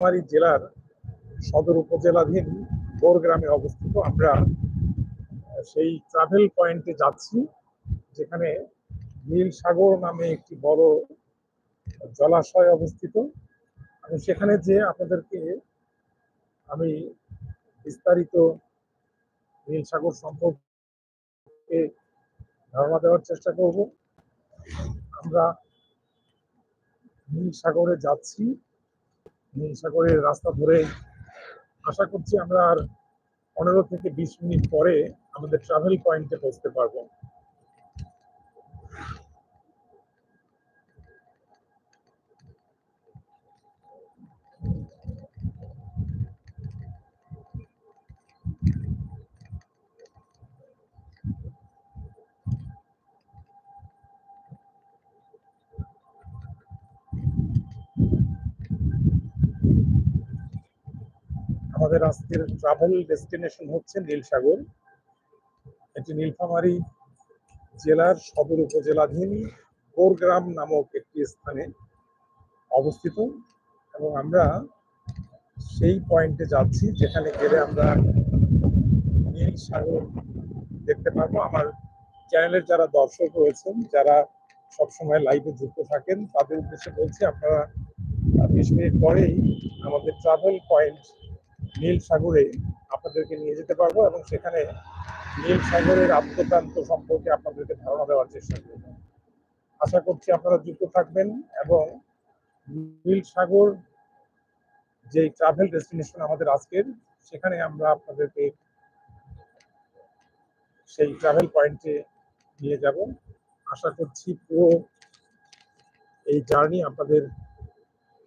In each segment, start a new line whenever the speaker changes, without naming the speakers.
নীলফামারী জেলার সদর উপজেলাধীন গ্রামে অবস্থিত। আমরা সেই ট্রাভেল পয়েন্টে যাচ্ছি, যেখানে নীল সাগর নামে একটি বড় জলাশয় অবস্থিত। আমি সেখানে যে আপনাদেরকে আমি বিস্তারিত নীল সাগর সম্পর্কে ধারণা দেওয়ার চেষ্টা করব। আমরা নীল সাগরে যাচ্ছি। নীল সাগরের রাস্তা ধরে আশা করছি আমরা আর পনেরো থেকে বিশ মিনিট পরে আমাদের ট্রাভেল পয়েন্টে পৌঁছতে পারব। আমাদের আজকের ট্রাভেল ডেস্টিনেশন হচ্ছে নীলসাগর। এটি নীলফামারী জেলার সদর উপজেলাধীন গোরগ্রাম নামক একটি স্থানে অবস্থিত এবং আমরা সেই পয়েন্টে যাচ্ছি যেখানে গেলে আমরা নীল সাগর দেখতে পারব। আমার চ্যানেলের যারা দর্শক রয়েছেন, যারা সবসময় লাইভে যুক্ত থাকেন, তাদের উদ্দেশ্যে বলছি, আপনারা বিশ মিনিট পরেই আমাদের ট্রাভেল পয়েন্ট নীল সাগরে আপনাদেরকে নিয়ে যেতে পারব এবং সেখানে নীল সাগরের আত্মপ্রান্ত সম্পর্কে আপনাদেরকে ধারণা দেওয়ার চেষ্টা করব। আশা করছি আপনারা যুক্ত থাকবেন এবং নীল সাগর যে ট্রাভেল ডেস্টিনেশন আমাদের আজকের, সেখানে আমরা আপনাদেরকে সেই ট্রাভেল পয়েন্টে নিয়ে যাব। আশা করছি পুরো এই জার্নি আপনাদের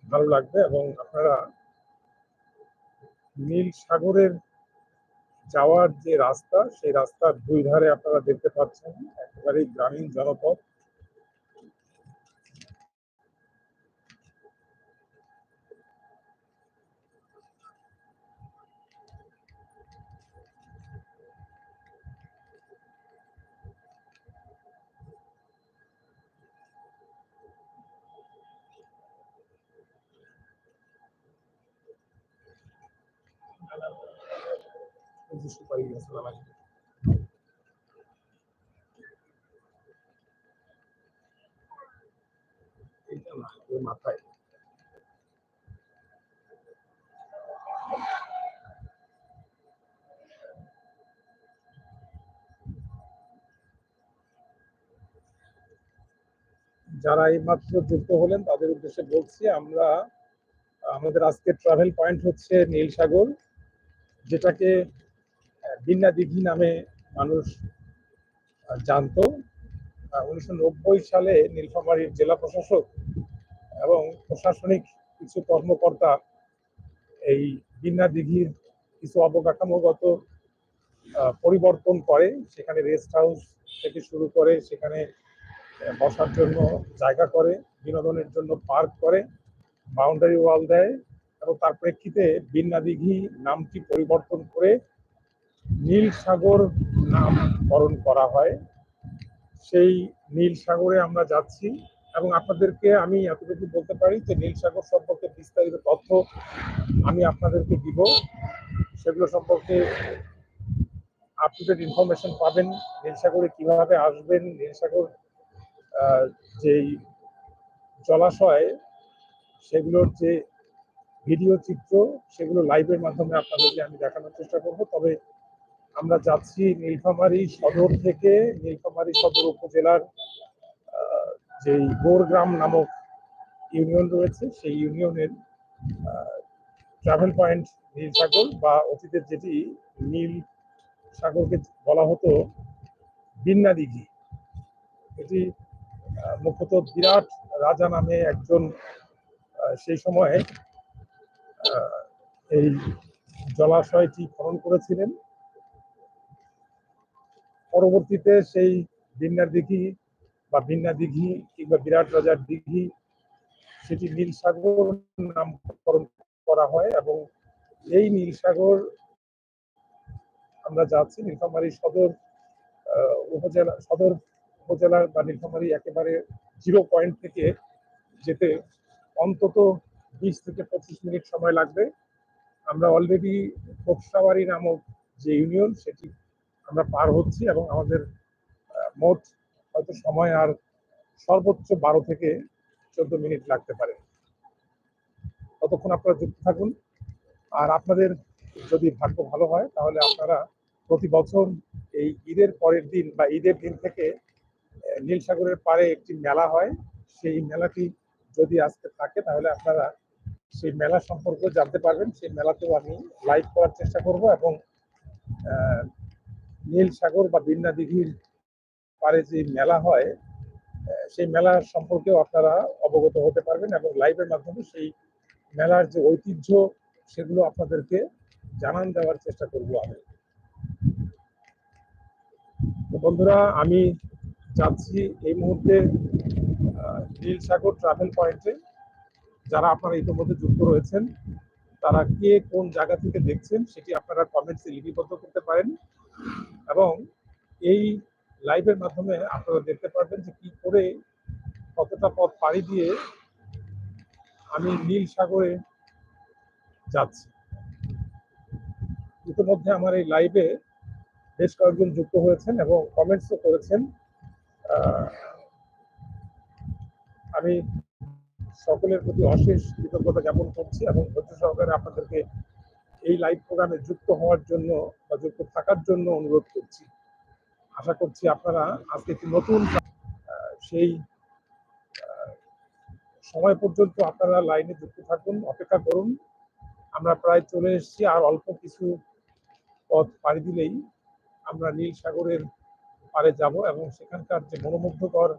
ভালো লাগবে এবং আপনারা নীল সাগরের যাওয়ার যে রাস্তা, সেই রাস্তার দুই ধারে আপনারা দেখতে পাচ্ছেন, একেবারেই গ্রামীণ জনপদ। যারা এইমাত্র যুক্ত হলেন, তাদের উদ্দেশ্যে বলছি আমরা, আমাদের আজকের ট্রাভেল পয়েন্ট হচ্ছে নীল সাগর যেটাকে বিন্না দিঘি নামে মানুষ জানতো। উনিশশো সালে নীলফামারীর জেলা প্রশাসক এবং প্রশাসনিক কিছু কর্মকর্তা এই বিন্না দিঘির কিছু অবকাঠামোগত পরিবর্তন করে, সেখানে রেস্ট হাউস থেকে শুরু করে, সেখানে বসার জন্য জায়গা করে, বিনোদনের জন্য পার্ক করে, বাউন্ডারি ওয়াল দেয় এবং তার প্রেক্ষিতে বিন্না দিঘি নামটি পরিবর্তন করে নীল সাগর নামকরণ করা হয়। সেই নীল সাগরে আমরা যাচ্ছি এবং আপনাদেরকে আমি এতটুকু বলতে পারি যে নীল সাগর সম্পর্কে বিস্তারিত তথ্য আমি আপনাদেরকে দিব। সেগুলো সম্পর্কে আপ টু ডেট ইনফরমেশন পাবেন। নীল সাগরে কীভাবে আসবেন? নীল সাগর যেই জলাশয়, সেগুলোর যে ভিডিও চিত্র, সেগুলো লাইভের মাধ্যমে আপনাদেরকে আমি দেখানোর চেষ্টা করব। তবে আমরা যাচ্ছি নীলফামারী সদর থেকে, নীলফামারী সদর উপজেলার যেই গোরগ্রাম নামক ইউনিয়ন রয়েছে, সেই ইউনিয়নের ট্রাভেল পয়েন্ট নীল সাগর বা অতীতের যেটি নীল সাগরকে বলা হতো বিন্না দিঘি এটি মুখ্যত বিরাট রাজা নামে একজন সেই সময়ে এই জলাশয়টি খনন করেছিলেন। পরবর্তীতে সেই বিন্যার দিঘি বা বিন্যা দিঘি কিংবা বিরাট রাজার দিঘি, সেটি নীল সাগর নামকরণ করা হয় এবং এই নীল সাগর আমরা যাচ্ছি নীলফামারী সদর উপজেলা, সদর উপজেলার বা নীলফামারী একেবারে জিরো পয়েন্ট থেকে যেতে অন্তত বিশ থেকে পঁচিশ মিনিট সময় লাগবে। আমরা অলরেডি কোকসাবাড়ি নামক যে ইউনিয়ন সেটি আমরা পার হচ্ছি এবং আমাদের মোট হয়তো সময় আর সর্বোচ্চ বারো থেকে চোদ্দ মিনিট লাগতে পারে। ততক্ষণ আপনারা যুক্ত থাকুন। আর আপনাদের যদি ভাগ্য ভালো হয় তাহলে আপনারা প্রতি বছর এই ঈদের পরের দিন বা ঈদের দিন থেকে আহ, নীলসাগরের পারে একটি মেলা হয়। সেই মেলাটি যদি আজকে থাকে তাহলে আপনারা সেই মেলা সম্পর্কে জানতে পারবেন। সেই মেলাতেও আমি লাইভ করার চেষ্টা করব এবং নীল সাগর বা বিন্না দিঘির পারে যে মেলা হয় সেই মেলা সম্পর্কেও আপনারা অবগত হতে পারবেন এবং লাইভের মাধ্যমে সেই মেলার যে ঐতিহ্য, সেগুলো আপনাদেরকে জানান দেওয়ার চেষ্টা করব আমি। বন্ধুরা, আমি যাচ্ছি এই মুহূর্তে নীল সাগর ট্রাভেল পয়েন্টে যারা আপনারা ইতিমধ্যে যুক্ত রয়েছেন, তারা কে কোন জায়গা থেকে দেখছেন সেটি আপনারা কমেন্টসে লিপিবদ্ধ করতে পারেন এবং এই লাইভের মাধ্যমে আপনারা দেখতে পারবেন যে কি করে কতটা পথ পাড়ি দিয়ে আমি নীল সাগরে যাচ্ছি। ইতিমধ্যে আমার এই লাইভে বেশ কয়েকজন যুক্ত হয়েছেন এবং কমেন্টসও করেছেন। আমি সকলের প্রতি অশেষ কৃতজ্ঞতা জ্ঞাপন করছি এবং ধৈর্য সহকারে আপনাদেরকে এই লাইভ প্রোগ্রামে যুক্ত হওয়ার জন্য বা যুক্ত থাকার জন্য অনুরোধ করছি। আশা করছি আপনারা আজকে একটি নতুন সেই সময় পর্যন্ত আপনারা লাইনে যুক্ত থাকুন, অপেক্ষা করুন। আমরা প্রায় চলে এসেছি, আর অল্প কিছু পথ পাড়ি দিলেই আমরা নীল সাগরের পারে যাব এবং সেখানকার যে মনোমুগ্ধকর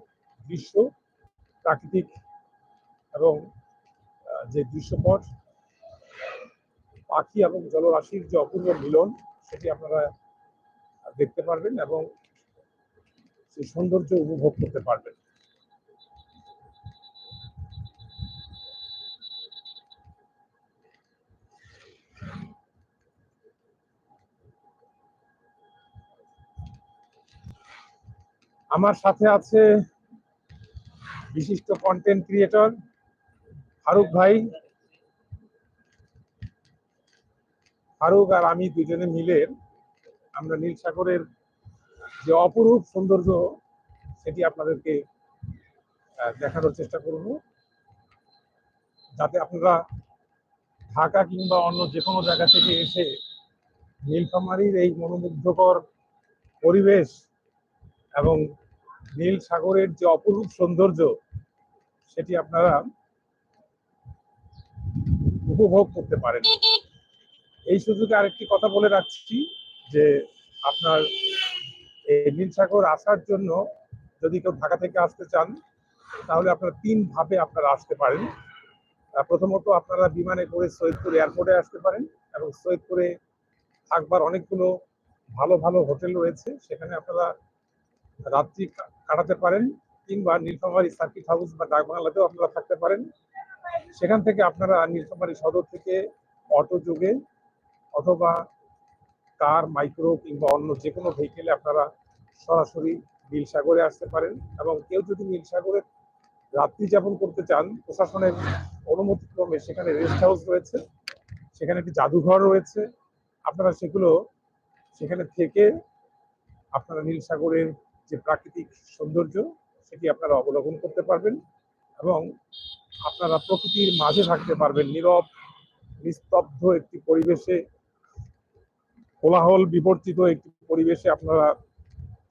দৃশ্য, প্রাকৃতিক এবং যে দৃশ্যপট, পাখি এবং জলরাশির যে অপূর্ব মিলন, সেটি আপনারা দেখতে পারবেন এবং সেই সৌন্দর্য উপভোগ করতে পারবেন। আমার সাথে আছে বিশিষ্ট কন্টেন্ট ক্রিয়েটর ফারুক ভাই, ফারুক আর আমি দুজনে মিলে আমরা নীল সাগরের যে অপরূপ সৌন্দর্য, সেটি আপনাদেরকে দেখানোর চেষ্টা করব। যাতে আপনারা ঢাকা কিংবা অন্য যে কোনো জায়গা থেকে এসে নীলফামারীর এই মনোমুগ্ধকর পরিবেশ এবং নীল সাগরের যে অপরূপ সৌন্দর্য, সেটি আপনারা উপভোগ করতে পারেন। এই সুযোগে আরেকটি কথা বলে রাখছি যে আপনার এই নীল সাগর আসার জন্য যদি কেউ ঢাকা থেকে আসতে চান, তাহলে আপনারা তিন ভাবে আপনারা আসতে পারেন। প্রথমত আপনারা বিমানে করে সৈয়দপুর এয়ারপোর্টে আসতে পারেন এবং সৈয়দপুরে থাকবার অনেকগুলো ভালো ভালো হোটেল রয়েছে। সেখানে আপনারা রাত্রি কাটাতে পারেন কিংবা নীলফামারী সার্কিট হাউস বা ডাকবাংলাতেও আপনারা থাকতে পারেন। সেখান থেকে আপনারা নীলফামারী সদর থেকে অটো যোগে অথবা কার, মাইক্রো কিংবা অন্য যে কোনো ভেহিকেলে আপনারা সরাসরি নীলসাগরে আসতে পারেন এবং কেউ যদি নীলসাগরে রাত্রি যাপন করতে চান, প্রশাসনের অনুমতি ক্রমে সেখানে রেস্ট হাউস রয়েছে, সেখানে একটি জাদুঘর রয়েছে, আপনারা সেগুলো সেখানে থেকে আপনারা নীলসাগরের যে প্রাকৃতিক সৌন্দর্য, সেটি আপনারা অবলোকন করতে পারবেন এবং আপনারা প্রকৃতির মাঝে থাকতে পারবেন, নীরব, নিস্তব্ধ একটি পরিবেশে, কোলাহল বিবর্তিত একটি পরিবেশে আপনারা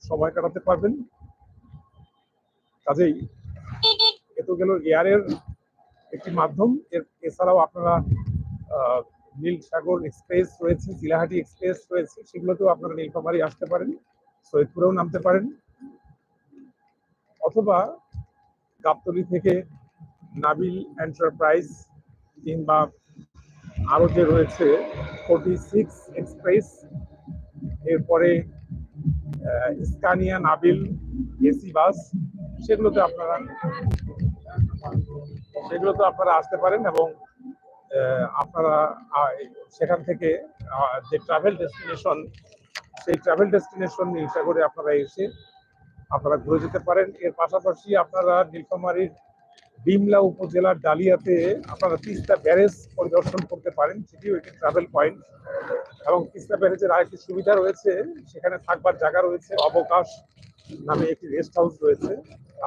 সময় কাটাতে পারবেন। কাজেই এ তো গেল এয়ারের একটি মাধ্যম। এর এছাড়াও আপনারা নীল সাগর এক্সপ্রেস রয়েছে জিলাহাটি এক্সপ্রেস রয়েছে, সেগুলোতেও আপনারা নীলফামারী আসতে পারেন, সৈয়দপুরেও নামতে পারেন। অথবা গাবতলি থেকে নাবিল এন্টারপ্রাইজ কিংবা আরও যে রয়েছে ফোর্টি সিক্স এক্সপ্রেস এরপরে স্কানিয়া নাবিল এসি বাস, সেগুলোতে আপনারা সেগুলোতে আপনারা আসতে পারেন এবং আপনারা সেখান থেকে যে ট্রাভেল ডেস্টিনেশন সেই ট্রাভেল ডেস্টিনেশন নীলসাগরে আপনারা এসে আপনারা ঘুরে যেতে পারেন। এর পাশাপাশি আপনারা নীলফামারীর ডিমলা উপজেলার ডালিয়াতে আপনারা তিস্তা ব্যারেজ পরিদর্শন করতে পারেন, সেটিও একটি ট্রাভেল পয়েন্ট এবং তিস্তা ব্যারেজের আরেকটি সুবিধা রয়েছে, সেখানে থাকবার জায়গা রয়েছে, অবকাশ নামে একটি রেস্ট হাউস রয়েছে।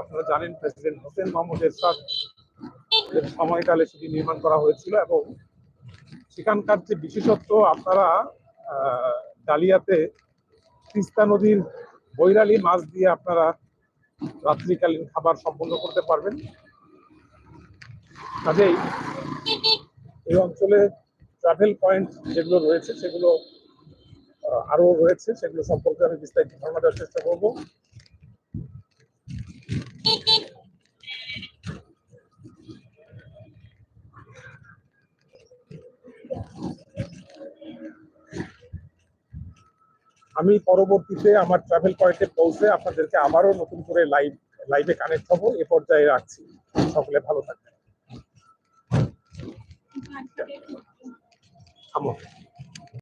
আপনারা জানেন প্রেসিডেন্ট হোসেন মোহাম্মদ এরশাদ এর সময়কালে সেটি নির্মাণ করা হয়েছিল এবং সেখানকার যে বিশেষত্ব, আপনারা ডালিয়াতে তিস্তা নদীর বৈরালী মাছ দিয়ে আপনারা রাত্রিকালীন খাবার সম্পন্ন করতে পারবেন। কাজেই এই অঞ্চলে ট্রাভেল পয়েন্ট যেগুলো রয়েছে সেগুলো আহ, আরও রয়েছে সেগুলো সম্পর্কে আমি বিস্তারিত ধারণা দেওয়ার চেষ্টা করব। আমি পরবর্তীতে আমার ট্রাভেল পয়েন্টে পৌঁছে আপনাদেরকে আবারও নতুন করে লাইভ লাইভে কানেক্ট হব। এ পর্যায়ে রাখছি। সকলে ভালো থাকবেন। Come on.